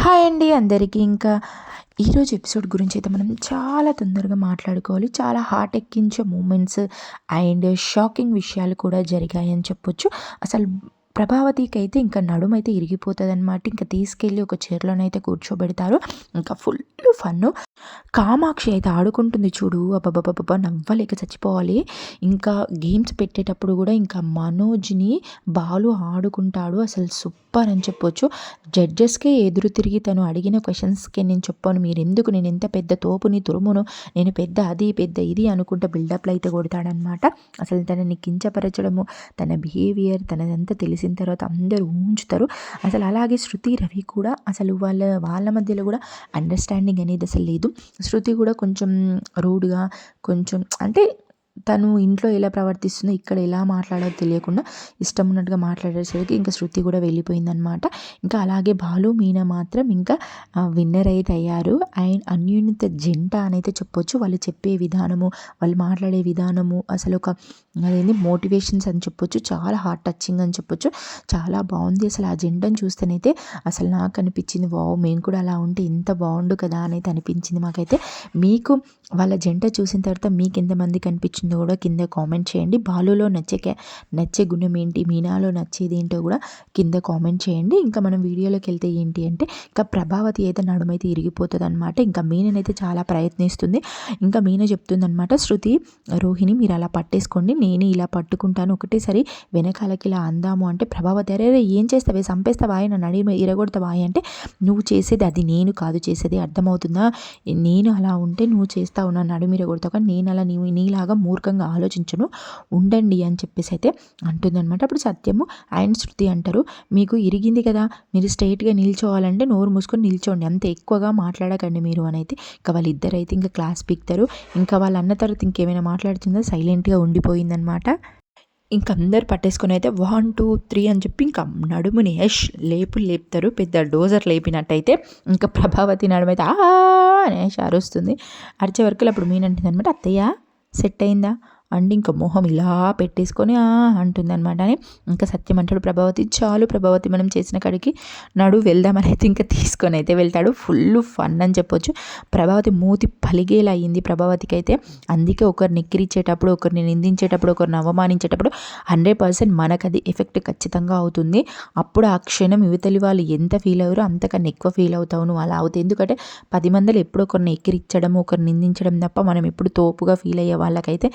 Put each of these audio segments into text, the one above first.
Hi అండి అందరికీ. ఇంకా ఈరోజు ఎపిసోడ్ గురించి అయితే మనం చాలా తొందరగా మాట్లాడుకోవాలి. చాలా హార్ట్ ఎక్కించే మూమెంట్స్ అండ్ షాకింగ్ విషయాలు కూడా జరిగాయని చెప్పొచ్చు. అసలు ప్రభావతికి అయితే ఇంకా నడుమైతే అయితే ఇరిగిపోతుంది అనమాట ఇంకా తీసుకెళ్ళి ఒక చీరలోనైతే కూర్చోబెడతారు. ఇంకా ఫుల్ ఫన్ను కామాక్షి అయితే ఆడుకుంటుంది చూడు. అబ్బబ్బబ్బబ్బ నవ్వలేక చచ్చిపోవాలి. ఇంకా గేమ్స్ పెట్టేటప్పుడు కూడా ఇంకా మనోజ్ని బాలు ఆడుకుంటాడు. అసలు సూపర్ అని చెప్పొచ్చు. జడ్జెస్కే ఎదురు తిరిగి తను అడిగిన క్వశ్చన్స్కి నేను చెప్పాను. మీరు ఎందుకు నేను ఎంత పెద్ద తోపుని తురుమును? నేను పెద్ద అది పెద్ద ఇది అనుకుంటా బిల్డప్లు అయితే కొడతాడనమాట అసలు తనని కించపరచడము తన బిహేవియర్ తనదంతా తెలిసి చేసిన తర్వాత అందరూ ఊహించుతారు. అసలు అలాగే శృతి రవి కూడా అసలు వాళ్ళ వాళ్ళ మధ్యలో కూడా అండర్స్టాండింగ్ అనేది అసలు లేదు. శృతి కూడా కొంచెం రూడ్గా కొంచెం అంటే తను ఇంట్లో ఎలా ప్రవర్తిస్తుందో ఇక్కడ ఎలా మాట్లాడో తెలియకుండా ఇష్టం ఉన్నట్టుగా మాట్లాడేసరికి ఇంకా శృతి కూడా వెళ్ళిపోయిందనమాట ఇంకా అలాగే బాలు మీనా మాత్రం ఇంకా విన్నర్ అయితే అయ్యారు. అండ్ అన్యూన్యత జంట అనైతే చెప్పొచ్చు. వాళ్ళు చెప్పే విధానము వాళ్ళు మాట్లాడే విధానము అసలు ఒక అదేంటి మోటివేషన్స్ అని చెప్పొచ్చు. చాలా హార్ట్ టచింగ్ అని చెప్పొచ్చు. చాలా బాగుంది. అసలు ఆ జంటను చూస్తేనైతే అసలు నాకు అనిపించింది వావ్ మేము కూడా అలా ఉంటే ఇంత బాగుండు కదా అనేది అనిపించింది మాకైతే. మీకు వాళ్ళ జంట చూసిన తర్వాత మీకు ఎంతమంది కనిపించింది నచ్చిందో కూడా కింద కామెంట్ చేయండి. బాలులో నచ్చే నచ్చే గుణం ఏంటి? మీనాలో నచ్చేది ఏంటో కూడా కింద కామెంట్ చేయండి. ఇంకా మనం వీడియోలోకి వెళ్తే ఏంటి అంటే ఇంకా ప్రభావతి అయితే నడుమైతే ఇరిగిపోతుంది అనమాట ఇంకా మీననైతే చాలా ప్రయత్నిస్తుంది. ఇంకా మీన చెప్తుంది అనమాట శృతి రోహిణి మీరు అలా పట్టేసుకోండి. నేను ఇలా పట్టుకుంటాను. ఒకటేసారి వెనకాలకి ఇలా అందాము అంటే ప్రభావతి అరే ఏం చేస్తావే? చంపేస్తావా ఆయన? నడి ఇరగొడతావా అంటే నువ్వు చేసేది అది నేను కాదు. చేసేది అర్థమవుతుందా? నేను అలా ఉంటే నువ్వు చేస్తావు. నా నడుమిర కొడతావు కానీ నేను అలా నీ నీలాగా మూర్ మూర్ఖంగా ఆలోచించను. ఉండండి అని చెప్పేసి అయితే అంటుందన్నమాట. అప్పుడు సత్యము ఆయన శృతి అంటారు మీకు ఇరిగింది కదా మీరు స్ట్రైట్గా నిల్చోవాలంటే నోరు మూసుకొని నిల్చోండి. అంత ఎక్కువగా మాట్లాడకండి మీరు అని అయితే ఇంకా వాళ్ళిద్దరు అయితే ఇంకా క్లాస్ పీక్తారు. ఇంకా వాళ్ళు అన్న తర్వాత ఇంకేమైనా మాట్లాడుతుందో? సైలెంట్గా ఉండిపోయిందనమాట ఇంక అందరు పట్టేసుకొని అయితే వన్ టూ త్రీ అని చెప్పి ఇంకా నడుముని యష్ లేపులు లేపుతారు. పెద్ద డోజర్ లేపినట్టయితే ఇంకా ప్రభావతి నడుమైతే ఆ అనేసి అరుస్తుంది అరిచే వరకు అప్పుడు మీనంటుంది అనమాట అత్తయ్య సెట్ అయిందా? అండ్ ఇంకా మొహం ఇలా పెట్టేసుకొని అంటుందన్నమాట. అని ఇంకా సత్యం అంటాడు ప్రభావతి చాలు ప్రభావతి మనం చేసిన కాడికి నడు వెళ్దామని అయితే ఇంకా తీసుకొని అయితే వెళ్తాడు. ఫుల్ ఫన్ అని చెప్పొచ్చు. ప్రభావతి మూతి పలిగేలా అయ్యింది ప్రభావతికి అయితే అందుకే ఒకరిని ఎక్కిరిచ్చేటప్పుడు ఒకరిని నిందించేటప్పుడు ఒకరిని అవమానించేటప్పుడు హండ్రెడ్ పర్సెంట్ మనకు అది ఎఫెక్ట్ ఖచ్చితంగా అవుతుంది. అప్పుడు ఆ క్షణం యువతలి వాళ్ళు ఎంత ఫీల్ అయ్యారో అంతకన్నా ఎక్కువ ఫీల్ అవుతావు నువ్వు అలా అవుతాయి ఎందుకంటే పది మందిలో ఎప్పుడు ఒకరిని ఎక్కిరిచ్చడం ఒకరిని నిందించడం తప్ప మనం ఎప్పుడు తోపుగా ఫీల్ అయ్యే వాళ్ళకైతే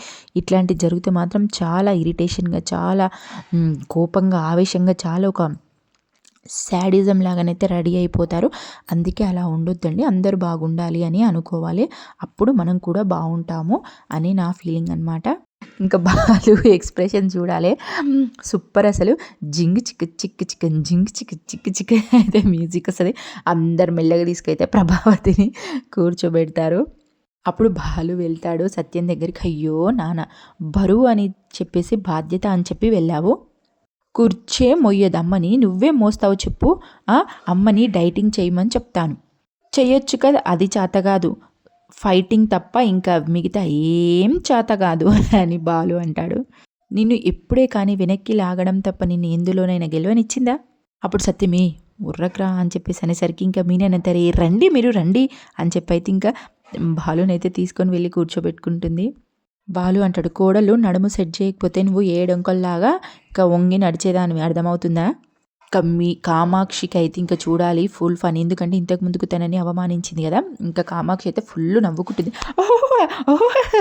ఇట్లాంటివి జరిగితే మాత్రం చాలా ఇరిటేషన్గా చాలా కోపంగా ఆవేశంగా చాలా ఒక శాడిజం లాగానైతే రెడీ అయిపోతారు. అందుకే అలా ఉండొద్దండి. అందరూ బాగుండాలి అని అనుకోవాలి. అప్పుడు మనం కూడా బాగుంటాము అని నా ఫీలింగ్ అనమాట ఇంకా బాలు ఎక్స్ప్రెషన్ చూడాలి. సూపర్ అసలు. జింగ్ చిక్ చిక్ చికెన్ జింగ్ చిక్ చిక్ చికెన్ అయితే మ్యూజిక్ వస్తుంది. అందరు మెల్లగా తీసుకైతే ప్రభావతిని కూర్చోబెడతారు. అప్పుడు బాలు వెళ్తాడు సత్యం దగ్గరికి. అయ్యో నాన్న బరువు అని చెప్పేసి బాధ్యత అని చెప్పి వెళ్ళావు? కుర్చే మొయ్యదు అమ్మని నువ్వే మోస్తావు చెప్పు. అమ్మని డైటింగ్ చేయమని చెప్తాను. చేయొచ్చు కదా అది చేత కాదు. ఫైటింగ్ తప్ప ఇంకా మిగతా ఏం చేత కాదు అని బాలు అంటాడు. నిన్ను ఎప్పుడే కానీ వెనక్కి లాగడం తప్ప నిన్ను ఎందులోనైనా గెలవనిచ్చిందా? అప్పుడు సత్యమే ఉర్రక్రా అని చెప్పేసి అనేసరికి ఇంకా మీనేనంటారు రండి మీరు రండి అని చెప్పి అయితే ఇంకా బాలునైతే తీసుకొని వెళ్ళి కూర్చోబెట్టుకుంటుంది. బాలు అంటాడు కోడలు నడుము సెట్ చేయకపోతే నువ్వు ఏడొంకల్లాగా ఇంకా వంగి నడిచేదానివి. అర్థమవుతుందా? కమ్మి మీ కామాక్షికి అయితే ఇంకా చూడాలి ఫుల్ ఫన్. ఎందుకంటే ఇంతకు ముందుకు తనని అవమానించింది కదా. ఇంకా కామాక్షి అయితే ఫుల్ నవ్వుకుంటుంది.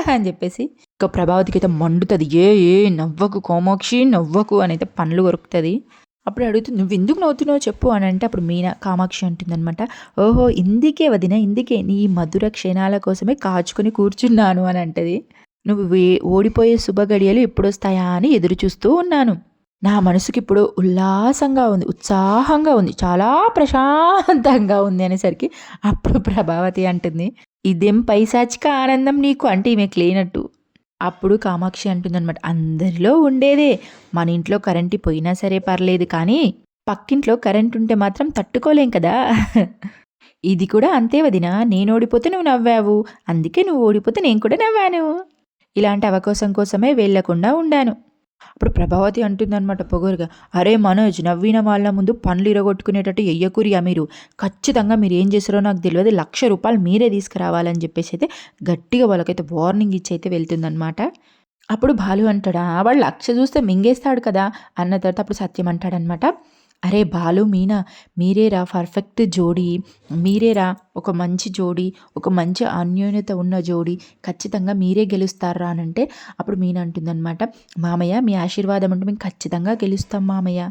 అని చెప్పేసి ఇంకా ప్రభావతికి అయితే మండుతుంది. ఏ ఏ నవ్వకు కామాక్షి నవ్వకు అని అయితే పనులు కొరుకుతుంది. అప్పుడు అడుగుతుంది నువ్వు ఎందుకు నవ్వుతున్నావు చెప్పు అని అంటే అప్పుడు మీనా కామాక్షి అంటుందన్నమాట. ఓహో ఇందుకే వదిన ఇందుకే. నీ మధుర క్షణాల కోసమే కాచుకొని కూర్చున్నాను అని అంటది. నువ్వు వే ఓడిపోయే శుభ ఎప్పుడొస్తాయా అని ఎదురు చూస్తూ ఉన్నాను. నా మనసుకి ఇప్పుడు ఉల్లాసంగా ఉంది ఉత్సాహంగా ఉంది చాలా ప్రశాంతంగా ఉంది అనేసరికి అప్పుడు ప్రభావతి అంటుంది. ఇదేం పైశాచిక ఆనందం నీకు? అంటే ఈమె లేనట్టు అప్పుడు కామాక్షి అంటుందన్నమాట అందరిలో ఉండేదే. మన ఇంట్లో కరెంటు పోయినా సరే పర్లేదు కానీ పక్కింట్లో కరెంట్ ఉంటే మాత్రం తట్టుకోలేం కదా. ఇది కూడా అంతే వదిన నేను ఓడిపోతే నువ్వు నవ్వావు. అందుకే నువ్వు ఓడిపోతే నేను కూడా నవ్వాను. ఇలాంటి అవకాశం కోసమే వెళ్ళకుండా ఉండాను. అప్పుడు ప్రభావతి అంటుందన్నమాట పొగరుగా అరే మనోజ్ నవ్విన వాళ్ళ ముందు పనులు ఇరగొట్టుకునేటట్టు ఎయ్యకూరియా మీరు. ఖచ్చితంగా మీరు ఏం చేస్తారో నాకు తెలియదు. లక్ష రూపాయలు మీరే తీసుకురావాలని చెప్పేసి అయితే గట్టిగా వాళ్ళకైతే వార్నింగ్ ఇచ్చి అయితే వెళ్తుందనమాట అప్పుడు బాలు అంటాడా వాడు లక్ష చూస్తే మింగేస్తాడు కదా అన్న తర్వాత అప్పుడు సత్యం అంటాడనమాట అరే బాలు మీనా మీరేరా పర్ఫెక్ట్ జోడీ. మీరేరా ఒక మంచి జోడీ ఒక మంచి అన్యోన్యత ఉన్న జోడీ. ఖచ్చితంగా మీరే గెలుస్తారా అని అంటే అప్పుడు మీనా అంటుందన్నమాట. మామయ్య మీ ఆశీర్వాదం అంటే మేము ఖచ్చితంగా గెలుస్తాం మామయ్య.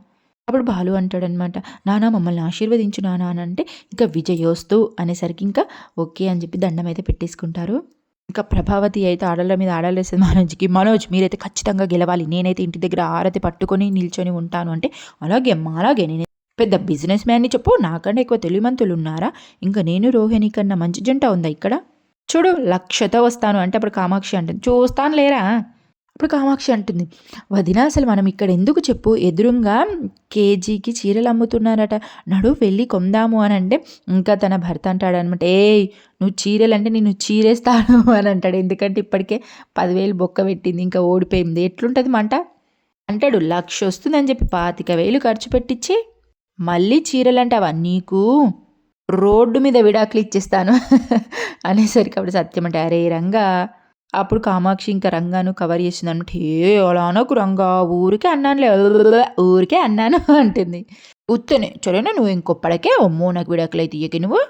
అప్పుడు బాలు అంటాడనమాట నానా మమ్మల్ని ఆశీర్వదించు నానా అని అంటే ఇంకా విజయోస్తు అనేసరికి ఇంకా ఓకే అని చెప్పి దండం అయితే పెట్టేసుకుంటారు. ఇంకా ప్రభావతి అయితే ఆడల మీద ఆడాలేసింది మనోజ్కి. మనోజ్ మీరైతే ఖచ్చితంగా గెలవాలి. నేనైతే ఇంటి దగ్గర ఆరతి పట్టుకొని నిల్చొని ఉంటాను అంటే అలాగే అమ్మా అలాగే నేను పెద్ద బిజినెస్ మ్యాన్ని చెప్పు. నాకంటే ఎక్కువ తెలివిమంతులు ఉన్నారా? ఇంకా నేను రోహిణి కన్నా మంచి జంట ఉందా ఇక్కడ? చూడు లక్షతో వస్తాను అంటే అప్పుడు కామాక్షి అంటే చూస్తాను లేరా అప్పుడు కామాక్షి అంటుంది వదిన అసలు మనం ఇక్కడ ఎందుకు చెప్పు? ఎదురుగా కేజీకి చీరలు అమ్ముతున్నారట. నడు వెళ్ళి కొందాము అని అంటే ఇంకా తన భర్త అంటాడు అనమాట ఏ నువ్వు చీరలు అంటే నేను చీరేస్తాను అని అంటాడు. ఎందుకంటే ఇప్పటికే పదివేలు బొక్క పెట్టింది ఇంకా ఓడిపోయింది. ఎట్లుంటుంది మంట? అంటాడు లక్ష వస్తుందని చెప్పి పాతిక వేలు ఖర్చు పెట్టించి మళ్ళీ చీరలు అంటావా నీకు? రోడ్డు మీద విడాకులు ఇచ్చేస్తాను అనేసరికి అప్పుడు సత్యం అంటే అరే రంగా అప్పుడు కామాక్షి ఇంకా రంగాను కవర్ చేసిందనమాట ఏ అలా రంగా ఊరికే అన్నానులే ఊరికే అన్నాను అంటుంది. ఉత్తనే చరేనా నువ్వు ఇంకొప్పటికే అమ్మో నాకు విడాకులు అయితే ఇయ్యకి నువ్వు.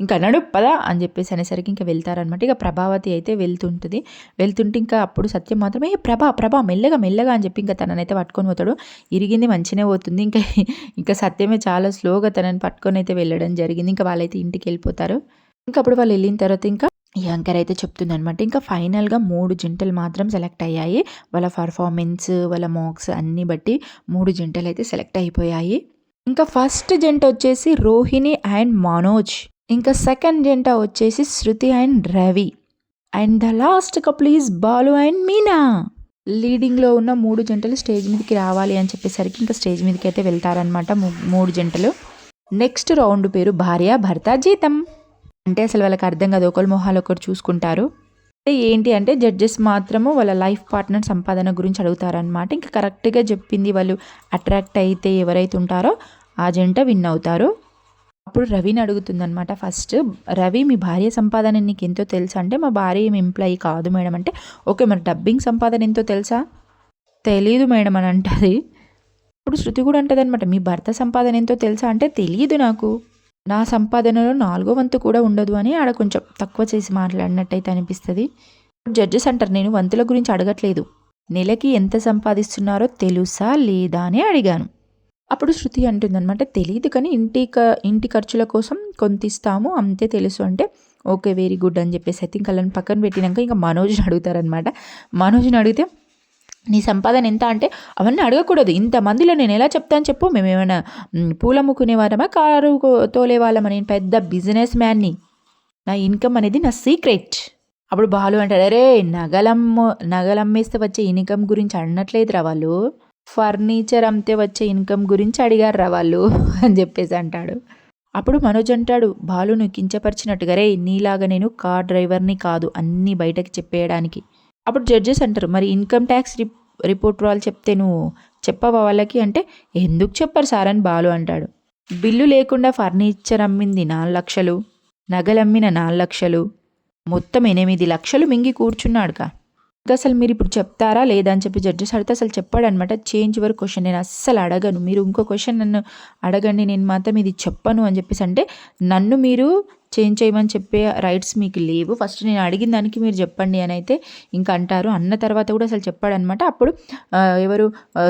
ఇంకా అన్నాడు పదా అని చెప్పేసి అనేసరికి ఇంకా వెళ్తారనమాట ఇక ప్రభావతి అయితే వెళ్తుంటుంది. వెళ్తుంటే ఇంకా అప్పుడు సత్యం మాత్రమే ప్రభా ప్రభా మెల్లగా మెల్లగా అని చెప్పి ఇంకా తననైతే పట్టుకొని పోతాడు. ఇరిగింది మంచినే పోతుంది. ఇంకా ఇంకా సత్యమే చాలా స్లోగా తనని పట్టుకొని అయితే వెళ్ళడం జరిగింది. ఇంకా వాళ్ళైతే ఇంటికి వెళ్ళిపోతారు. ఇంకా అప్పుడు వాళ్ళు వెళ్ళిన తర్వాత ఇంకా ఈ యాంకర్ అయితే చెప్తుందనమాట ఇంకా ఫైనల్గా మూడు జంటలు మాత్రం సెలెక్ట్ అయ్యాయి. వాళ్ళ పర్ఫార్మెన్స్ వాళ్ళ మార్క్స్ అన్నీ బట్టి మూడు జంటలు అయితే సెలెక్ట్ అయిపోయాయి. ఇంకా ఫస్ట్ జంట వచ్చేసి రోహిణి అండ్ మనోజ్. ఇంకా సెకండ్ జంట వచ్చేసి Shruti and Ravi. And the last couple is Balu and Meena. లీడింగ్లో ఉన్న మూడు జంటలు స్టేజ్ మీదకి రావాలి అని చెప్పేసరికి ఇంకా స్టేజ్ మీదకి అయితే వెళ్తారనమాట మూడు జంటలు. నెక్స్ట్ రౌండ్ పేరు భార్య భర్త జీతం. అంటే అసలు వాళ్ళకి అర్థం కాదు. ఒకరి మొహాలు ఒకరు చూసుకుంటారు. అంటే ఏంటి అంటే జడ్జెస్ మాత్రము వాళ్ళ లైఫ్ పార్ట్నర్ సంపాదన గురించి అడుగుతారనమాట ఇంకా కరెక్ట్గా చెప్పింది వాళ్ళు అట్రాక్ట్ అయితే ఎవరైతే ఉంటారో ఆ జంట విన్ అవుతారు. అప్పుడు రవిని అడుగుతుందనమాట ఫస్ట్ రవి మీ భార్య సంపాదన నీకు ఎంతో తెలుసా? అంటే మా భార్య ఏమి ఎంప్లాయీ కాదు మేడం అంటే ఓకే మరి డబ్బింగ్ సంపాదన ఎంతో తెలుసా? తెలీదు మేడం అని అంటుంది. ఇప్పుడు శృతి కూడా అంటదనమాట మీ భర్త సంపాదన ఎంతో తెలుసా? అంటే తెలియదు నాకు. నా సంపాదనలో నాలుగో వంతు కూడా ఉండదు అని ఆడ కొంచెం తక్కువ చేసి మాట్లాడినట్టయితే అనిపిస్తుంది. జడ్జెస్ అంటారు నేను వంతుల గురించి అడగట్లేదు. నెలకి ఎంత సంపాదిస్తున్నారో తెలుసా లేదా? అని అడిగాను. అప్పుడు శృతి అంటుందన్నమాట తెలియదు కానీ ఇంటి ఇంటి ఖర్చుల కోసం కొంత ఇస్తాము అంతే తెలుసు అంటే ఓకే వెరీ గుడ్ అని చెప్పేసి అయితే ఇంకా పక్కన పెట్టినాక ఇంకా మనోజ్ని అడుగుతారనమాట మనోజ్ని అడిగితే నీ సంపాదన ఎంత అంటే అవన్నీ అడగకూడదు. ఇంతమందిలో నేను ఎలా చెప్తాను చెప్పు. మేము ఏమైనా పూల వాళ్ళమా కారు తోలే వాళ్ళమా? నేను పెద్ద బిజినెస్ మ్యాన్ని. నా ఇన్కమ్ అనేది నా సీక్రెట్. అప్పుడు బాలు అంటాడు అరే నగలమ్మ నగలమ్మేస్తే వచ్చే ఇన్కమ్ గురించి అడనట్లేదురా వాళ్ళు. ఫర్నిచర్ అమ్మితే వచ్చే ఇన్కమ్ గురించి అడిగారు వాళ్ళు. అని చెప్పేసి అంటాడు. అప్పుడు మనోజ్ అంటాడు బాలును కించపరిచినట్టుగా రే నీలాగా నేను కార్ డ్రైవర్ని కాదు అన్నీ బయటకి చెప్పేయడానికి. అప్పుడు జడ్జెస్ అంటారు మరి ఇన్కమ్ ట్యాక్స్ రిప్ రిపోర్ట్ వాళ్ళు చెప్తే నువ్వు చెప్పవా వాళ్ళకి అంటే ఎందుకు చెప్పరు సార్ అని బాలు అంటాడు. బిల్లు లేకుండా ఫర్నిచర్ అమ్మింది నాలుగు లక్షలు నగలమ్మిన నాలుగు లక్షలు మొత్తం ఎనిమిది లక్షలు మింగి కూర్చున్నాడుగా ఇంకా అసలు మీరు ఇప్పుడు చెప్తారా లేదా అని చెప్పి జడ్జెస్ అడితే అసలు చెప్పాడనమాట చేంజ్ యువర్ క్వశ్చన్ నేను అస్సలు అడగను మీరు ఇంకో క్వశ్చన్ నన్ను అడగండి నేను మాత్రం ఇది చెప్పను అని చెప్పేసి అంటే నన్ను మీరు చేంజ్ చేయమని చెప్పే రైట్స్ మీకు లేవు. ఫస్ట్ నేను అడిగిన దానికి మీరు చెప్పండి అని అయితే ఇంకా అంటారు. అన్న తర్వాత కూడా అసలు చెప్పాడనమాట అప్పుడు ఎవరు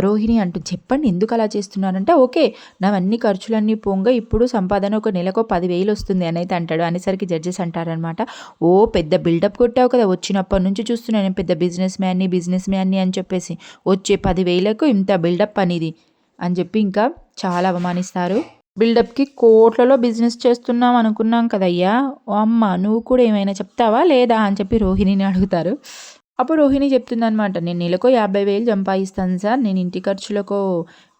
రోహిణి అంటూ చెప్పండి ఎందుకు అలా చేస్తున్నారంటే? ఓకే నావన్నీ ఖర్చులన్నీ పొంగ ఇప్పుడు సంపాదన ఒక నెలకు పదివేలు వస్తుంది అని అయితే అంటాడు. అనేసరికి జడ్జెస్ అంటారనమాట ఓ పెద్ద బిల్డప్ కొట్టావు కదా వచ్చినప్పటి నుంచి చూస్తున్నాను పెద్ద బిజినెస్ మ్యాన్ని బిజినెస్ మ్యాన్ని అని చెప్పేసి వచ్చే పదివేలకు ఇంత బిల్డప్ అనేది అని చెప్పి ఇంకా చాలా అవమానిస్తారు. బిల్డప్కి కోట్లలో బిజినెస్ చేస్తున్నాం అనుకున్నాం కదయ్యా. ఓ అమ్మ నువ్వు కూడా ఏమైనా చెప్తావా? లేదా అని చెప్పి రోహిణిని అడుగుతారు. అప్పుడు రోహిణి చెప్తుందనమాట నేను నెలకు యాభై వేలు సంపాదిస్తాను సార్. నేను ఇంటి ఖర్చులకు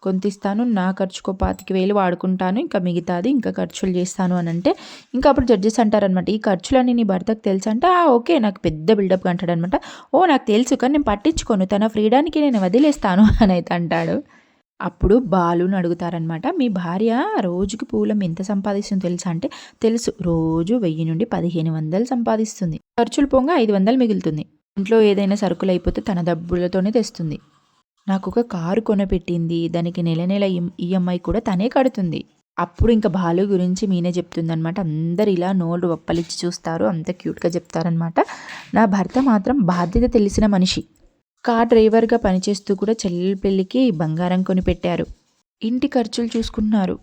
కొంత ఇస్తాను నా ఖర్చుకో పాతిక వేలు వాడుకుంటాను ఇంకా మిగతాది ఇంకా ఖర్చులు చేస్తాను అని అంటే ఇంకా అప్పుడు జడ్జెస్ అంటారనమాట ఈ ఖర్చులన్నీ నీ భర్తకు తెలుసు? అంటే ఆ ఓకే నాకు పెద్ద బిల్డప్ అంటాడనమాట ఓ నాకు తెలుసు కానీ నేను పట్టించుకోను. తన ఫ్రీడానికి నేను వదిలేస్తాను అని అయితే అంటాడు. అప్పుడు బాలుని అడుగుతారనమాట మీ భార్య రోజుకి పూలం ఎంత సంపాదిస్తుందో తెలుసా? అంటే తెలుసు రోజు వెయ్యి నుండి పదిహేను వందలు సంపాదిస్తుంది. ఖర్చులు పోగా ఐదు వందలు మిగులుతుంది. ఇంట్లో ఏదైనా సరుకులు అయిపోతే తన డబ్బులతోనే తెస్తుంది. నాకు ఒక కారు కొనపెట్టింది దానికి నెల నెల ఈఎంఐ కూడా తనే కడుతుంది. అప్పుడు ఇంకా బాలు గురించి మీనే చెప్తుందనమాట అందరు ఇలా నోళ్ళు ఒప్పలిచ్చి చూస్తారు అంత క్యూట్గా చెప్తారనమాట నా భర్త మాత్రం బాధ్యత తెలిసిన మనిషి. కార్ డ్రైవర్గా పనిచేస్తూ కూడా చెల్లెల పెళ్ళికి బంగారం కొనిపెట్టారు. ఇంటి ఖర్చులు చూసుకున్నారు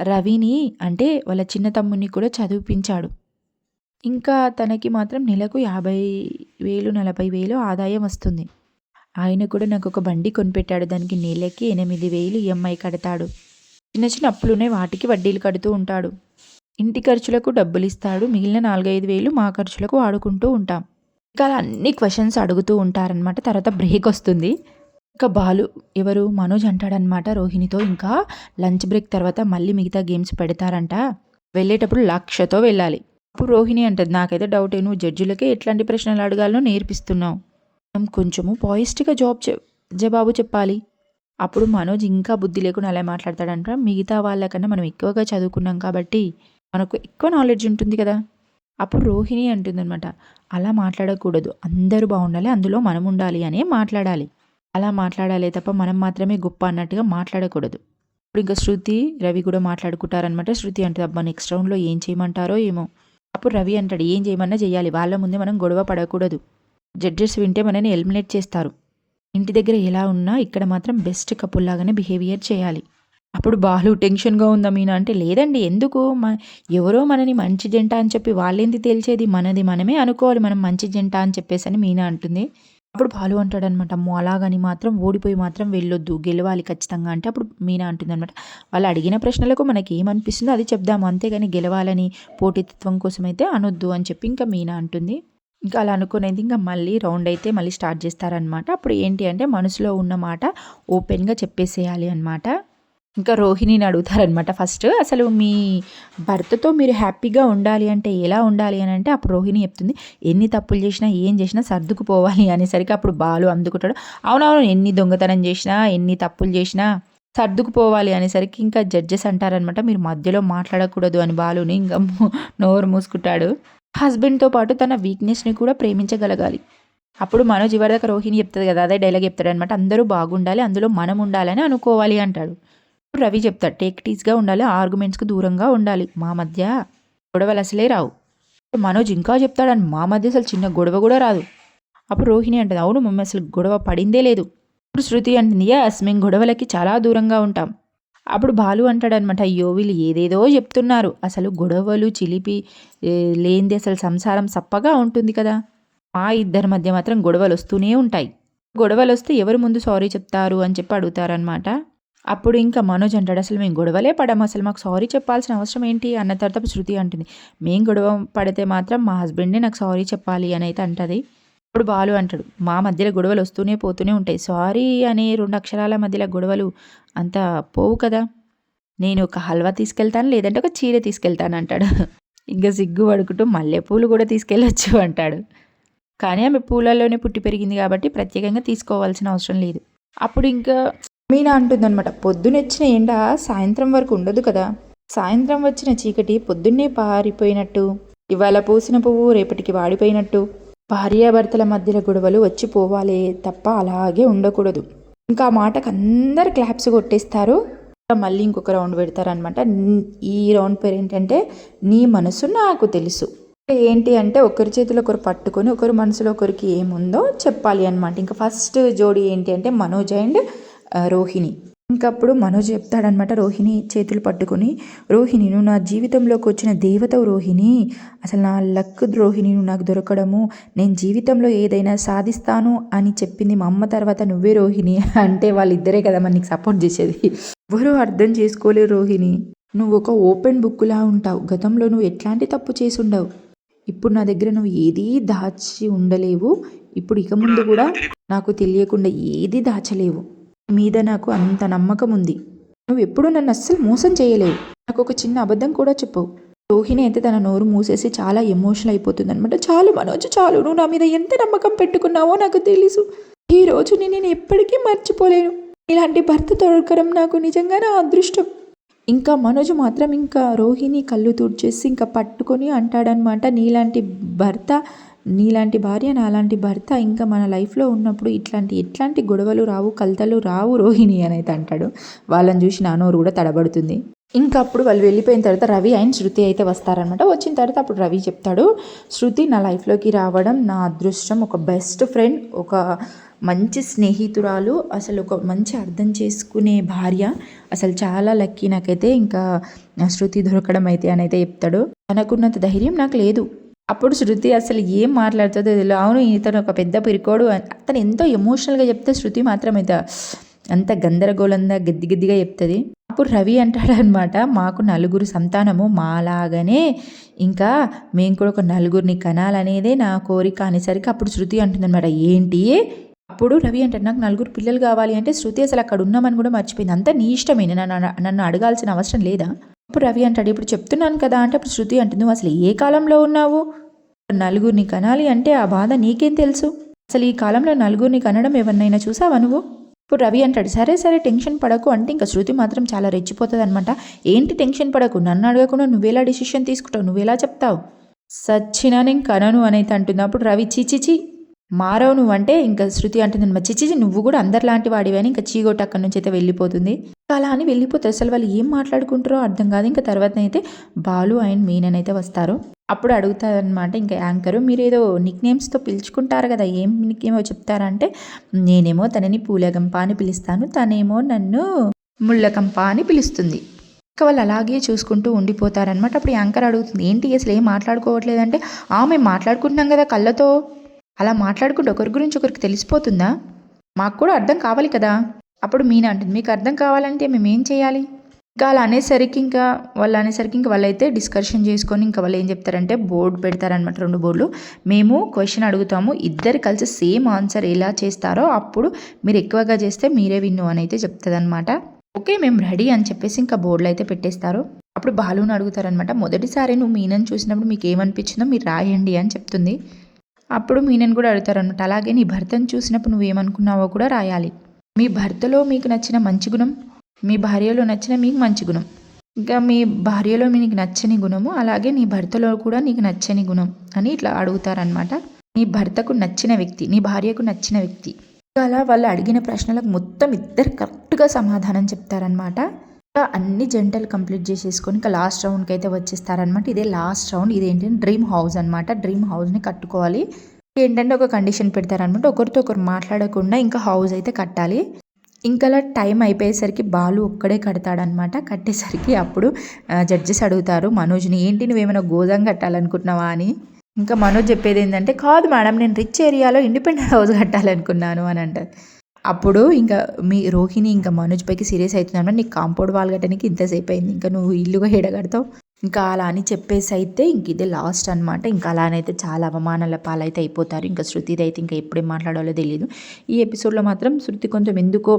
రవిని అంటే వాళ్ళ చిన్న తమ్ముని కూడా చదివిపించాడు. ఇంకా తనకి మాత్రం నెలకు యాభై వేలు నలభై వేలు ఆదాయం వస్తుంది. ఆయన కూడా నాకు ఒక బండి కొనిపెట్టాడు. దానికి నెలకి ఎనిమిది వేలు ఈఎంఐ కడతాడు. చిన్న చిన్న అప్పులునే వాటికి వడ్డీలు కడుతూ ఉంటాడు. ఇంటి ఖర్చులకు డబ్బులు ఇస్తాడు మిగిలిన నాలుగైదు వేలు మా ఖర్చులకు వాడుకుంటూ ఉంటాం. ఇంకా అలా అన్ని క్వశ్చన్స్ అడుగుతూ ఉంటారనమాట తర్వాత బ్రేక్ వస్తుంది. ఇంకా బాలు ఎవరు? మనోజ్ అంటాడనమాట రోహిణితో. ఇంకా లంచ్ బ్రేక్ తర్వాత మళ్ళీ మిగతా గేమ్స్ పెడతారంట. వెళ్ళేటప్పుడు లక్షతో వెళ్ళాలి. అప్పుడు రోహిణి అంటది నాకైతే డౌట్ నువ్వు జడ్జిలకే ఎట్లాంటి ప్రశ్నలు అడగాలో నేర్పిస్తున్నావు. మనం కొంచెము పాయిస్ట్గా జాబ్ జవాబు చెప్పాలి. అప్పుడు మనోజ్ ఇంకా బుద్ధి లేకుండా అలా మాట్లాడతాడంట. మిగతా వాళ్ళకన్నా మనం ఎక్కువగా చదువుకున్నాం కాబట్టి మనకు ఎక్కువ నాలెడ్జ్ ఉంటుంది కదా. అప్పుడు రోహిణి అంటుందన్నమాట అలా మాట్లాడకూడదు. అందరూ బాగుండాలి అందులో మనం ఉండాలి అనే మాట్లాడాలి. అలా మాట్లాడాలి తప్ప మనం మాత్రమే గొప్ప అన్నట్టుగా మాట్లాడకూడదు. ఇప్పుడు ఇంకా శృతి రవి కూడా మాట్లాడుకుంటారనమాట శృతి అంటే అబ్బా నెక్స్ట్ రౌండ్లో ఏం చేయమంటారో ఏమో. అప్పుడు రవి అంటాడు ఏం చేయమన్నా చేయాలి వాళ్ళ ముందే మనం గొడవ పడకూడదు. జడ్జెస్ వింటే మనని ఎలిమినేట్ చేస్తారు. ఇంటి దగ్గర ఎలా ఉన్నా ఇక్కడ మాత్రం బెస్ట్ కపుల్ లాగానే బిహేవియర్ చేయాలి. అప్పుడు బాలు టెన్షన్గా ఉందా మీనా? అంటే లేదండి ఎందుకు? మ ఎవరో మనని మంచి జంట అని చెప్పి వాళ్ళేంది తేల్చేది? మనది మనమే అనుకోవాలి మనం మంచి జంట అని చెప్పేసి అని మీనా అంటుంది. అప్పుడు బాలు అంటాడనమాట అమ్మో అలాగని మాత్రం ఓడిపోయి మాత్రం వెళ్ళొద్దు గెలవాలి ఖచ్చితంగా అంటే అప్పుడు మీనా అంటుంది అనమాట వాళ్ళు అడిగిన ప్రశ్నలకు మనకి ఏమనిపిస్తుందో అది చెప్దాము అంతేగాని గెలవాలని పోటీతత్వం కోసం అయితే అనొద్దు అని చెప్పి ఇంకా మీనా అంటుంది. ఇంకా అలా అనుకునేది ఇంకా మళ్ళీ రౌండ్ అయితే మళ్ళీ స్టార్ట్ చేస్తారనమాట. అప్పుడు ఏంటి అంటే మనసులో ఉన్న మాట ఓపెన్గా చెప్పేసేయాలి అనమాట ఇంకా రోహిణిని అడుగుతారనమాట ఫస్ట్. అసలు మీ భర్తతో మీరు హ్యాపీగా ఉండాలి అంటే ఎలా ఉండాలి అని అంటే అప్పుడు రోహిణి చెప్తుంది ఎన్ని తప్పులు చేసినా ఏం చేసినా సర్దుకుపోవాలి అనేసరికి అప్పుడు బాలు అందుకుంటాడు. అవునవును ఎన్ని దొంగతనం చేసినా ఎన్ని తప్పులు చేసినా సర్దుకుపోవాలి అనేసరికి ఇంకా జడ్జెస్ అంటారనమాట మీరు మధ్యలో మాట్లాడకూడదు అని బాలుని ఇంకా నోరు మూసుకుంటాడు. హస్బెండ్తో పాటు తన వీక్నెస్ని కూడా ప్రేమించగలగాలి. అప్పుడు మనోజ్ ఇవరిదాకా రోహిణి చెప్తుంది కదా అదే డైలాగ్ చెప్తాడు అనమాట అందరూ బాగుండాలి అందులో మనం ఉండాలని అనుకోవాలి అంటాడు. రవి చెప్తాడు టేక్టీస్గా ఉండాలి ఆర్గ్యుమెంట్స్కి దూరంగా ఉండాలి. మా మధ్య గొడవలు అసలే రావు. మనోజ్ ఇంకా చెప్తాడని మా మధ్య అసలు చిన్న గొడవ కూడా రాదు. అప్పుడు రోహిణి అంటుంది అవును మమ్మీ అసలు గొడవ పడిందే లేదు. ఇప్పుడు శృతి అంటుంది యస్ మేము గొడవలకి చాలా దూరంగా ఉంటాం. అప్పుడు బాలు అంటాడనమాట అయ్యో వీళ్ళు ఏదేదో చెప్తున్నారు. అసలు గొడవలు చిలిపి లేనిది అసలు సంసారం సప్పగా ఉంటుంది కదా. మా ఇద్దరి మధ్య మాత్రం గొడవలు వస్తూనే ఉంటాయి. గొడవలు వస్తే ఎవరు ముందు సారీ చెప్తారు అని చెప్పి అడుగుతారనమాట. అప్పుడు ఇంకా మనోజ్ అంటాడు అసలు మేము గొడవలే పడము అసలు మాకు సారీ చెప్పాల్సిన అవసరం ఏంటి? అన్న తర్వాత శృతి అంటుంది మేము గొడవ పడితే మాత్రం మా హస్బెండే నాకు సారీ చెప్పాలి అని అయితే అంటుంది. ఇప్పుడు బాలు అంటాడు మా మధ్యలో గొడవలు వస్తూనే పోతూనే ఉంటాయి. సారీ అనే రెండు అక్షరాల మధ్యలో గొడవలు అంత పోవు కదా. నేను ఒక హల్వా తీసుకెళ్తాను లేదంటే ఒక చీర తీసుకెళ్తాను అంటాడు. ఇంకా సిగ్గు పడుకుంటూ మల్లెపూలు కూడా తీసుకెళ్ళొచ్చు అంటాడు. కానీ ఆమె పూలలోనే పుట్టి పెరిగింది కాబట్టి ప్రత్యేకంగా తీసుకోవాల్సిన అవసరం లేదు. అప్పుడు ఇంకా మీనా అంటుందన్నమాట. పొద్దునొచ్చిన ఎండ సాయంత్రం వరకు ఉండదు కదా. సాయంత్రం వచ్చిన చీకటి పొద్దున్నే పారిపోయినట్టు. ఇవాళ పూసిన పువ్వు రేపటికి వాడిపోయినట్టు. భార్యాభర్తల మధ్యలో గొడవలు వచ్చి పోవాలి తప్ప అలాగే ఉండకూడదు. ఇంకా మాటకు అందరు క్లాప్స్ కొట్టేస్తారు. మళ్ళీ ఇంకొక రౌండ్ పెడతారనమాట ఈ రౌండ్ పేరు ఏంటంటే నీ మనసు నాకు తెలుసు. ఏంటి అంటే ఒకరి చేతిలో ఒకరు పట్టుకొని ఒకరి మనసులో ఒకరికి ఏముందో చెప్పాలి అనమాట ఇంకా ఫస్ట్ జోడీ ఏంటి అంటే మనోజ్ అండ్ రోహిణి. ఇంకప్పుడు మనోజ్ చెప్తాడనమాట రోహిణి చేతులు పట్టుకుని రోహిణి నువ్వు నా జీవితంలోకి వచ్చిన దేవత రోహిణి. అసలు నా లక్ రోహిణి నువ్వు నాకు దొరకడము. నేను జీవితంలో ఏదైనా సాధిస్తాను అని చెప్పింది మా అమ్మ తర్వాత నువ్వే రోహిణి అంటే వాళ్ళిద్దరే కదా మనకి సపోర్ట్ చేసేది. ఎవరు అర్థం చేసుకోలేరు రోహిణి. నువ్వు ఒక ఓపెన్ బుక్లా ఉంటావు. గతంలో నువ్వు ఎట్లాంటి తప్పు చేసి ఉండవు ఇప్పుడు నా దగ్గర నువ్వు ఏదీ దాచి ఉండలేవు. ఇప్పుడు ఇక ముందు కూడా నాకు తెలియకుండా ఏది దాచలేవు. మీద నాకు అంత నమ్మకం ఉంది నువ్వు ఎప్పుడూ నన్ను అస్సలు మోసం చేయలేవు. నాకు ఒక చిన్న అబద్ధం కూడా చెప్పవు. రోహిణి అయితే తన నోరు మూసేసి చాలా ఎమోషనల్ అయిపోతుంది అనమాట చాలు మనోజ్ చాలు. నువ్వు నా మీద ఎంత నమ్మకం పెట్టుకున్నావో నాకు తెలుసు. ఈ రోజుని నేను ఎప్పటికీ మర్చిపోలేను. ఇలాంటి భర్త దొరకడం నాకు నిజంగా నా అదృష్టం. ఇంకా మనోజ్ మాత్రం ఇంకా రోహిణి కళ్ళు తుడిచేసి ఇంకా పట్టుకొని అంటాడనమాట నీలాంటి భర్త నీలాంటి భార్య నాలాంటి భర్త ఇంకా మన లైఫ్లో ఉన్నప్పుడు ఇట్లాంటి ఎట్లాంటి గొడవలు రావు కలతలు రావు రోహిణి అని అయితే అంటాడు. వాళ్ళని చూసి నానోరు కూడా తడబడుతుంది. ఇంకా అప్పుడు వాళ్ళు వెళ్ళిపోయిన తర్వాత రవి అండ్ శృతి అయితే వస్తారనమాట వచ్చిన తర్వాత అప్పుడు రవి చెప్తాడు శృతి నా లైఫ్లోకి రావడం నా అదృష్టం. ఒక బెస్ట్ ఫ్రెండ్ ఒక మంచి స్నేహితురాలు అసలు ఒక మంచి అర్థం చేసుకునే భార్య. అసలు చాలా లక్కీ నాకైతే ఇంకా శృతి దొరకడం అయితే అని అయితే చెప్తాడు. తనకున్నంత ధైర్యం నాకు లేదు. అప్పుడు శృతి అసలు ఏం మాట్లాడుతుందో తెలియదు అవును ఇతను ఒక పెద్ద పిరికోడు. అతను ఎంతో ఎమోషనల్గా చెప్తే శృతి మాత్రం అయితే అంత గందరగోళంగా గద్ది గద్దిగా చెప్తుంది. అప్పుడు రవి అంటాడనమాట మాకు నలుగురు సంతానము మాలాగానే ఇంకా మేము కూడా ఒక నలుగురిని కనాలనేదే నా కోరిక అనేసరికి అప్పుడు శృతి అంటుందన్నమాట ఏంటి? అప్పుడు రవి అంటాడు నాకు నలుగురు పిల్లలు కావాలి అంటే శృతి అసలు అక్కడ ఉన్నామని కూడా మర్చిపోయింది. అంతా నీ ఇష్టమే నన్ను నన్ను అడగాల్సిన అవసరం లేదా? అప్పుడు రవి అంటాడు ఇప్పుడు చెప్తున్నాను కదా అంటే అప్పుడు శృతి అంటుంది నువ్వు అసలు ఏ కాలంలో ఉన్నావు? నలుగురిని కనాలి అంటే ఆ బాధ నీకేం తెలుసు? అసలు ఈ కాలంలో నలుగురిని కనడం ఎవరినైనా చూసావా నువ్వు? ఇప్పుడు రవి అంటాడు సరే సరే టెన్షన్ పడకు అంటే ఇంకా శృతి మాత్రం చాలా రెచ్చిపోతుంది అనమాట ఏంటి టెన్షన్ పడకు? నన్ను అడగకుండా నువ్వేలా డిసిషన్ తీసుకుంటావు? నువ్వేలా చెప్తావు? సచ్చినా నేను కనను అని అయితే అంటుంది. అప్పుడు రవి చిచిచి మారవు నువ్వు అంటే ఇంకా శృతి అంటుంది అనమాట. చిచిచి నువ్వు కూడా అందరిలాంటి వాడివని ఇంకా చీగొట్టు అక్కడి నుంచి అయితే వెళ్ళిపోతుంది. అలా అని వెళ్ళిపోతారు. అసలు వాళ్ళు ఏం మాట్లాడుకుంటారో అర్థం కాదు. ఇంకా తర్వాత అయితే బాలు అండ్ మీనన్ అయితే వస్తారు. అప్పుడు అడుగుతారనమాట ఇంకా యాంకరు మీరు ఏదో నిక్ నేమ్స్తో పిలుచుకుంటారు కదా ఏం నిక్నేమో చెప్తారంటే నేనేమో తనని పూలగంప అని పిలుస్తాను తనేమో నన్ను ముళ్ళకంప అని పిలుస్తుంది. ఇంకా వాళ్ళు అలాగే చూసుకుంటూ ఉండిపోతారనమాట. అప్పుడు యాంకర్ అడుగుతుంది ఏంటి అసలు ఏం మాట్లాడుకోవట్లేదంటే ఆ మేము మాట్లాడుకుంటున్నాం కదా కళ్ళతో. అలా మాట్లాడుకుంటే ఒకరి గురించి ఒకరికి తెలిసిపోతుందా? మాకు కూడా అర్థం కావాలి కదా. అప్పుడు మీనా అంటుంది మీకు అర్థం కావాలంటే మేము ఏం చేయాలి? ఇంకా అలా అనేసరికి ఇంకా వాళ్ళు అనేసరికి ఇంకా వాళ్ళైతే డిస్కషన్ చేసుకొని ఇంకా వాళ్ళు ఏం చెప్తారంటే బోర్డు పెడతారనమాట రెండు బోర్డులు. మేము క్వశ్చన్ అడుగుతాము. ఇద్దరు కలిసి సేమ్ ఆన్సర్ ఎలా చేస్తారో అప్పుడు మీరు ఎక్కువగా చేస్తే మీరే విన్ను అని అయితే చెప్తుంది ఓకే మేము రెడీ అని చెప్పేసి ఇంకా బోర్డులు అయితే పెట్టేస్తారు. అప్పుడు బాలుని అడుగుతారనమాట మొదటిసారి నువ్వు మీనని చూసినప్పుడు మీకు ఏమనిపించిందో మీరు రాయండి అని చెప్తుంది. అప్పుడు మీనని కూడా అడుగుతారనమాట అలాగే నీ భర్తను చూసినప్పుడు నువ్వేమనుకున్నావో కూడా రాయాలి. మీ భర్తలో మీకు నచ్చిన మంచి గుణం మీ భార్యలో నచ్చిన మీకు మంచి గుణం. ఇంకా మీ భార్యలో మీకు నచ్చని గుణము అలాగే నీ భర్తలో కూడా నీకు నచ్చని గుణం అని ఇట్లా అడుగుతారనమాట నీ భర్తకు నచ్చిన వ్యక్తి నీ భార్యకు నచ్చిన వ్యక్తి. ఇంకా అలా వాళ్ళు అడిగిన ప్రశ్నలకు మొత్తం ఇద్దరు కరెక్ట్గా సమాధానం చెప్తారనమాట అన్ని జంటలు కంప్లీట్ చేసేసుకొని ఇంకా లాస్ట్ రౌండ్కి అయితే వచ్చేస్తారనమాట ఇదే లాస్ట్ రౌండ్. ఇదేంటంటే డ్రీమ్ హౌస్ అనమాట డ్రీమ్ హౌస్ని కట్టుకోవాలి. ఏంటంటే ఒక కండిషన్ పెడతారనమాట ఒకరితో ఒకరు మాట్లాడకుండా ఇంకా హౌస్ అయితే కట్టాలి. ఇంకా టైం అయిపోయేసరికి బాలు ఒక్కడే కడతాడనమాట కట్టేసరికి అప్పుడు జడ్జెస్ అడుగుతారు మనోజ్ని ఏంటి నువ్వేమైనా గోదాం కట్టాలనుకుంటున్నావా? అని. ఇంకా మనోజ్ చెప్పేది ఏంటంటే కాదు మేడం నేను రిచ్ ఏరియాలో ఇండిపెండెంట్ హౌస్ కట్టాలనుకున్నాను అని అంటారు. అప్పుడు ఇంకా మీ రోహిణి ఇంకా మనోజ్ పైకి సీరియస్ అవుతున్నాను నీకు కాంపౌండ్ వాల్ కట్టడానికి ఇంతసేపు అయింది. ఇంకా నువ్వు ఇల్లుగా ఎడగడతావు ఇంకా అలా అని చెప్పేసి అయితే ఇంక ఇదే లాస్ట్ అనమాట ఇంకా అలానైతే చాలా అవమానాల పాలైతే అయిపోతారు. ఇంకా శృతిది అయితే ఇంకా ఎప్పుడే మాట్లాడాలో తెలియదు ఈ ఎపిసోడ్లో మాత్రం శృతి కొంచెం ఎందుకో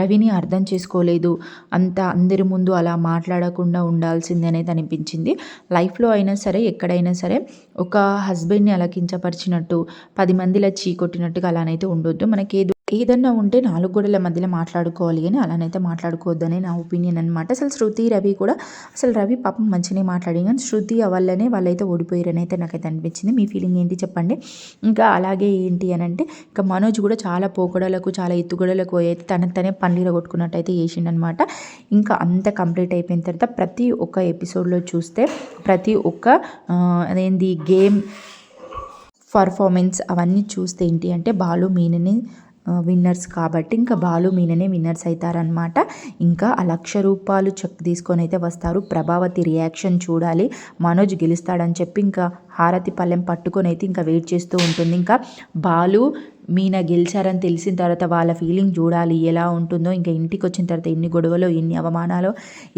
రవిని అర్థం చేసుకోలేదు. అంత అందరి ముందు అలా మాట్లాడకుండా ఉండాల్సింది అనేది అనిపించింది. లైఫ్లో అయినా సరే ఎక్కడైనా సరే ఒక హస్బెండ్ని అలా కించపరిచినట్టు పది మందిలా చీకొట్టినట్టుగా అలానైతే ఉండొద్దు. మనకి ఏదో ఏదన్నా ఉంటే నాలుగు గోడల మధ్యలో మాట్లాడుకోవాలి అని అలానైతే మాట్లాడుకోవద్దని నా ఒపీనియన్ అనమాట అసలు శృతి రవి కూడా అసలు రవి పాపం మంచిగానే మాట్లాడి కానీ శృతి వల్లనే వాళ్ళైతే ఓడిపోయారని అయితే నాకైతే అనిపించింది. మీ ఫీలింగ్ ఏంటి చెప్పండి. ఇంకా అలాగే ఏంటి అని అంటే ఇంకా మనోజ్ కూడా చాలా పోకడలకు చాలా ఎత్తుగడలకు అయితే తన తనే పన్నీర కొట్టుకున్నట్టయితే వేసిండనమాట చేసిండనమాట ఇంకా అంత కంప్లీట్ అయిపోయిన తర్వాత ప్రతి ఒక్క ఎపిసోడ్లో చూస్తే ప్రతి ఒక్క అదేంది గేమ్ పర్ఫార్మెన్స్ అవన్నీ చూస్తే ఏంటి అంటే బాలు మీనని విన్నర్స్ కాబట్టి ఇంకా బాలు మీననే విన్నర్స్ అవుతారనమాట ఇంకా ఆ లక్ష రూపాయలు చెక్ తీసుకొని అయితే వస్తారు. ప్రభావతి రియాక్షన్ చూడాలి. మనోజ్ గెలుస్తాడని చెప్పి ఇంకా హారతి పల్లెం పట్టుకొని అయితే ఇంకా వెయిట్ చేస్తూ ఉంటుంది. ఇంకా బాలు మీనా గెలిచారని తెలిసిన తర్వాత వాళ్ళ ఫీలింగ్ చూడాలి ఎలా ఉంటుందో ఇంకా ఇంటికి వచ్చిన తర్వాత ఎన్ని గొడవలు ఎన్ని అవమానాలు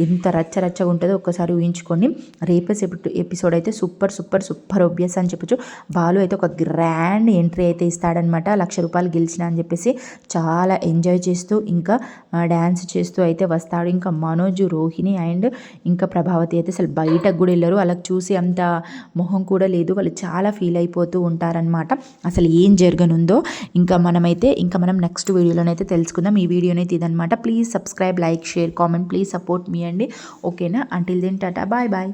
ఎంత రచ్చ రచ్చగా ఉంటుందో ఒక్కసారి ఊహించుకోండి. రేపస్ ఎపిసోడ్ అయితే సూపర్ సూపర్ సూపర్ ఒబ్వియస్ అని చెప్పొచ్చు. బాలు అయితే ఒక గ్రాండ్ ఎంట్రీ అయితే ఇస్తాడనమాట లక్ష రూపాయలు గెలిచిన అని చెప్పేసి చాలా ఎంజాయ్ చేస్తూ ఇంకా డ్యాన్స్ చేస్తూ అయితే వస్తాడు. ఇంకా మనోజ్ రోహిణి అండ్ ఇంకా ప్రభావతి అయితే అసలు బయటకు కూడా వెళ్ళరు. వాళ్ళకి చూసి అంత మొహం కూడా లేదు. వాళ్ళు చాలా ఫీల్ అయిపోతూ ఉంటారనమాట అసలు ఏం జరగనుందో ఇంకా మనమైతే ఇంకా మనం నెక్స్ట్ వీడియోలోనైతే తెలుసుకుందాం. ఈ వీడియోనైతే ఇదనమాట please subscribe like share comment please support మీ అండి. ఓకేనా until then tata bye bye